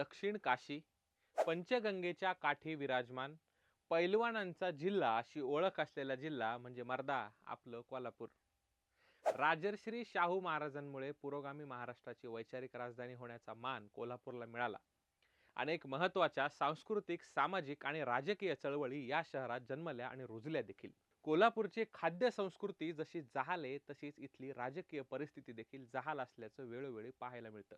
दक्षिण काशी पंचगंगेच्या काठी विराजमान पैलवानांचा जिल्हा अशी ओळख असलेला जिल्हा म्हणजे मर्दा आपलं कोल्हापूर. राजर्श्री शाहू महाराजांमुळे पुरोगामी महाराष्ट्राची वैचारिक राजधानी होण्याचा मान कोल्हापूरला मिळाला. अनेक महत्त्वाच्या सांस्कृतिक सामाजिक आणि राजकीय चळवळी या शहरात जन्मल्या आणि रुजल्या देखील. कोल्हापूरची खाद्य संस्कृती जशी जहाले तशीच इथली राजकीय परिस्थिती देखील जहाल असल्याचं वेळोवेळी पाहायला मिळतं.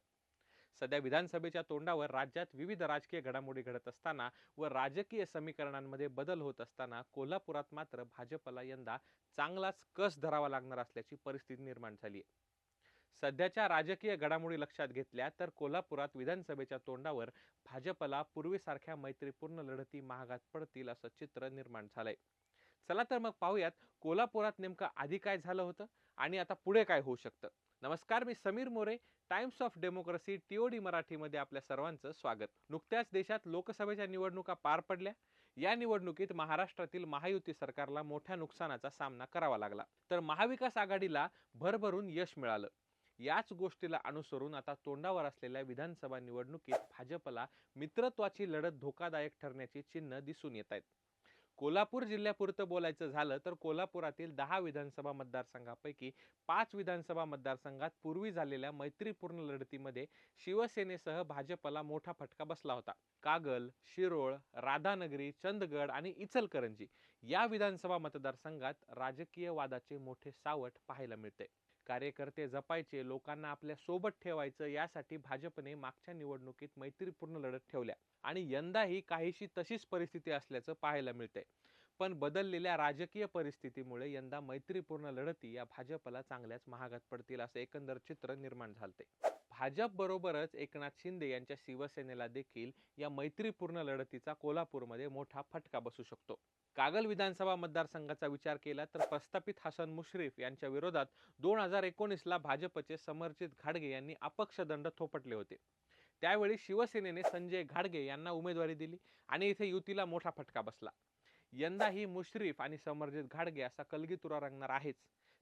सध्या विधानसभेच्या तोंडावर राज्यात विविध राजकीय घडामोडी घडत असताना व राजकीय समीकरणांमध्ये बदल होत असताना कोल्हापुरात मात्र भाजपला यंदा चांगलाच कस धरावा लागणार असल्याची परिस्थिती निर्माण झाली आहे. सध्याच्या राजकीय घडामोडी लक्षात घेतल्या तर कोल्हापुरात विधानसभेच्या तोंडावर भाजपला पूर्वीसारख्या मैत्रीपूर्ण लढती महागात पडतील असं चित्र निर्माण झालंय. चला तर मग पाहूयात कोल्हापुरात नेमकं आधी काय झालं होतं आणि आता पुढे काय होऊ शकतं? नमस्कार मी Sameer More Times of Democracy TOD मराठीमध्ये आपल्या सर्वांचं स्वागत. नुकत्याच देशात लोकसभेच्या निवडणुका पार पडल्या. या निवडणुकीत महाराष्ट्रातील महायुती सरकारला मोठ्या नुकसानाचा सामना करावा लागला. तर महाविकास आघाडीला भरभरून यश मिळालं. याच गोष्टीला अनुसरून आता तोंडावर असलेल्या विधानसभा निवडणुकीत भाजपला मित्रत्वाची लढत धोकादायक ठरण्याची चिन्ह दिसून येत आहेत. कोल्हापूर जिल्ह्यापुरतं बोलायचं झालं तर कोल्हापुरातील दहा विधानसभा मतदारसंघापैकी पाच विधानसभा मतदारसंघात पूर्वी झालेल्या मैत्रीपूर्ण लढतीमध्ये शिवसेनेसह भाजपला मोठा फटका बसला होता. कागल शिरोळ राधानगरी चंदगड आणि इचलकरंजी या विधानसभा मतदारसंघात राजकीय वादाचे मोठे सावट पाहायला मिळते. कार्यकर्ते जपायचे लोकांना आपल्यासोबत ठेवायचं यासाठी भाजपने मागच्या निवडणुकीत मैत्रीपूर्ण लढत ठेवल्या. आणि यंदाही काहीशी तशीच परिस्थिती असल्याचं पाहायला मिळते पण बदललेल्या राजकीय परिस्थितीमुळे यंदा मैत्रीपूर्ण लढती या भाजपला चांगल्याच महागात पडतील असं एकंदर चित्र निर्माण झालते भाजप बरोबरच एकनाथ शिंदे यांच्या शिवसेनेला देखील या मैत्रीपूर्ण लढतीचा कोल्हापूरमध्ये मोठा फटका बसू शकतो. कागल विधानसभा मतदारसंघाचा विचार केला तर प्रस्थापित हसन मुश्रीफ यांच्या विरोधात दोन हजार एकोणीसला भाजपचे समर्जित घाडगे यांनी अपक्ष दंड थोपटले होते. त्यावेळी शिवसेनेने संजय घाडगे यांना उमेदवारी दिली आणि इथे युतीला मोठा फटका बसला. यंदाही मुश्रीफ आणि समर्जित घाडगे असा कलगीतुरा रंगणार आहेच.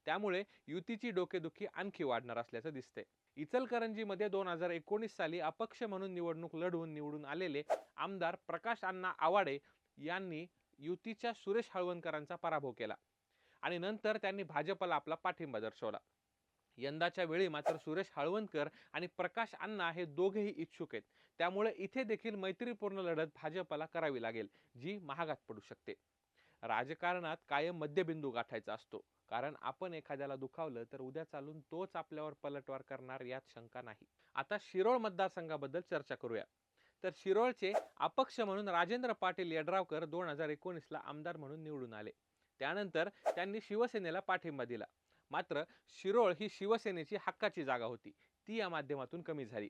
त्यामुळे युतीची डोकेदुखी आणखी वाढणार असल्याचं दिसते इचलकरंजीमध्ये दोन हजार एकोणीस साली अपक्ष म्हणून निवडणूक लढवून निवडून आलेले आमदार प्रकाश अण्णा आवाडे यांनी युतीच्या सुरेश हळवणकरांचा पराभव केला आणि नंतर त्यांनी भाजपला आपला पाठिंबा दर्शवला. यंदाच्या वेळी मात्र सुरेश हळवणकर आणि प्रकाश अण्णा हे दोघेही इच्छुक आहेत. त्यामुळे इथे देखील मैत्रीपूर्ण लढत भाजपला करावी लागेल जी महागात पडू शकते. राजकारणात कायम मध्यबिंदू गाठायचा असतो. कारण आपण एखाद्याला दुखावलं तर उद्या चालून तोच आपल्यावर पलटवार करणार यात शंका नाही. आता शिरोळ मतदारसंघाबद्दल चर्चा करूया. तर शिरोळचे अपक्ष म्हणून राजेंद्र पाटील यड्रावकर दोन हजार एकोणीसला आमदार म्हणून निवडून आले. त्यानंतर त्यांनी शिवसेनेला पाठिंबा दिला. मात्र शिरोळ ही शिवसेनेची हक्काची जागा होती. ती या माध्यमातून कमी झाली.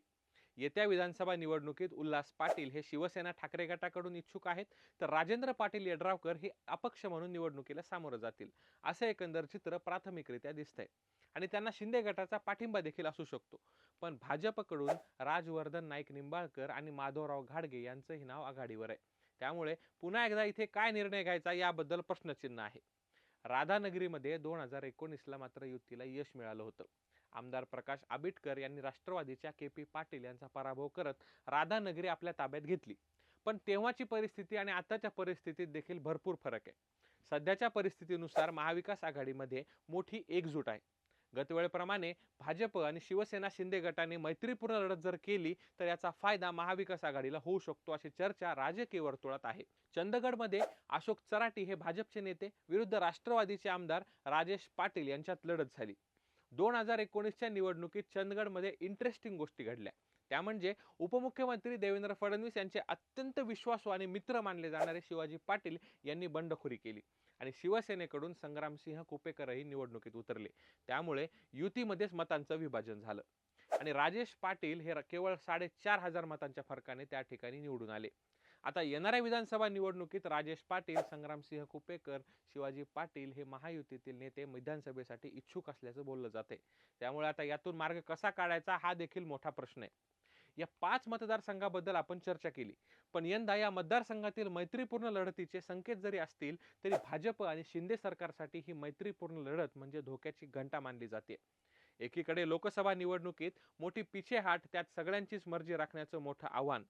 येत्या विधानसभा निवडणुकीत उल्हास पाटील हे शिवसेना ठाकरे गटाकडून इच्छुक आहेत तर राजेंद्र पाटील यड्रावकर हे अपक्ष म्हणून निवडणुकीला सामोरं जातील असं एकंदर चित्र प्राथमिकरित्या दिसतंय. आणि त्यांना शिंदे गटाचा पाठिंबा देखील असू शकतो. पण भाजपकडून राजवर्धन नाईक निंबाळकर आणि माधवराव घाडगे यांचंही नाव आघाडीवर आहे. त्यामुळे पुन्हा एकदा इथे काय निर्णय घ्यायचा याबद्दल प्रश्नचिन्ह आहे. राधानगरीमध्ये दोन हजार एकोणीसला मात्र युतीला यश मिळालं होतं. आमदार प्रकाश आबिटकर यांनी राष्ट्रवादीच्या के पी पाटील यांचा पराभव करत राधानगरी आपल्या ताब्यात घेतली. पण तेव्हाची परिस्थिती आणि आताच्या परिस्थितीत देखील भरपूर फरक आहे. सध्याच्या परिस्थितीनुसार महाविकास आघाडीमध्ये मोठी एकजूट आहे. गतवेळेप्रमाणे भाजप आणि शिवसेना शिंदे गटाने मैत्रीपूर्ण लढत जर केली तर याचा फायदा महाविकास आघाडीला होऊ शकतो अशी चर्चा राजकीय वर्तुळात आहे. चंदगडमध्ये अशोक चराटी हे भाजपचे नेते विरुद्ध राष्ट्रवादीचे आमदार राजेश पाटील यांच्यात लढत झाली. दोन हजार एकोणीसच्या निवडणुकीत चंदगडमध्ये इंटरेस्टिंग गोष्टी घडल्या. त्या म्हणजे उपमुख्यमंत्री देवेंद्र फडणवीस यांचे अत्यंत विश्वासू आणि मित्र मानले जाणारे शिवाजी पाटील यांनी बंडखोरी केली. आणि शिवसेनेकडून संग्रामसिंह कुपेकरही निवडणुकीत उतरले. त्यामुळे युतीमध्येच मतांचं विभाजन झालं. आणि राजेश पाटील हे केवळ साडेचार हजार मतांच्या फरकाने त्या ठिकाणी निवडून आले. आता येणाऱ्या विधानसभा निवडणुकीत राजेश पाटील संग्रामसिंह कुपेकर शिवाजी पाटील हे महायुतीतील नेते विधानसभेसाठी इच्छुक असल्याचं बोललं जाते त्यामुळे आता यातून मार्ग कसा काढायचा हा देखील मोठा प्रश्न आहे. या पाच मतदारसंघाबद्दल आपण चर्चा केली. पण यंदा या मतदारसंघातील मैत्रीपूर्ण लढतीचे संकेत जरी असतील तरी भाजप आणि शिंदे सरकारसाठी ही मैत्रीपूर्ण लढत म्हणजे धोक्याची घंटा मानली जाते. एकीकडे लोकसभा निवडणुकीत मोठी पिछेहाट त्यात सगळ्यांचीच मर्जी राखण्याचं मोठं आव्हान.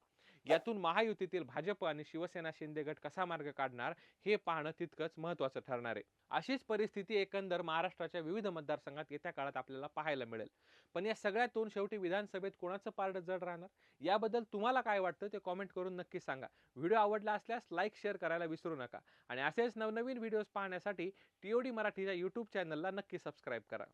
यातून महायुतीतील भाजप आणि शिवसेना शिंदे गट कसा मार्ग काढणार हे पाहणं तितकंच महत्वाचं ठरणार आहे. अशीच परिस्थिती एकंदर महाराष्ट्राच्या विविध मतदारसंघात येत्या काळात आपल्याला पाहायला मिळेल. पण या सगळ्यातून शेवटी विधानसभेत कोणाचं पारड जड राहणार? याबद्दल तुम्हाला काय वाटतं ते कॉमेंट करून नक्की सांगा. व्हिडिओ आवडला असल्यास लाईक शेअर करायला विसरू नका. आणि असेच नवनवीन व्हिडिओज पाहण्यासाठी टीओडी मराठीच्या यूट्यूब चॅनलला नक्की सबस्क्राईब करा.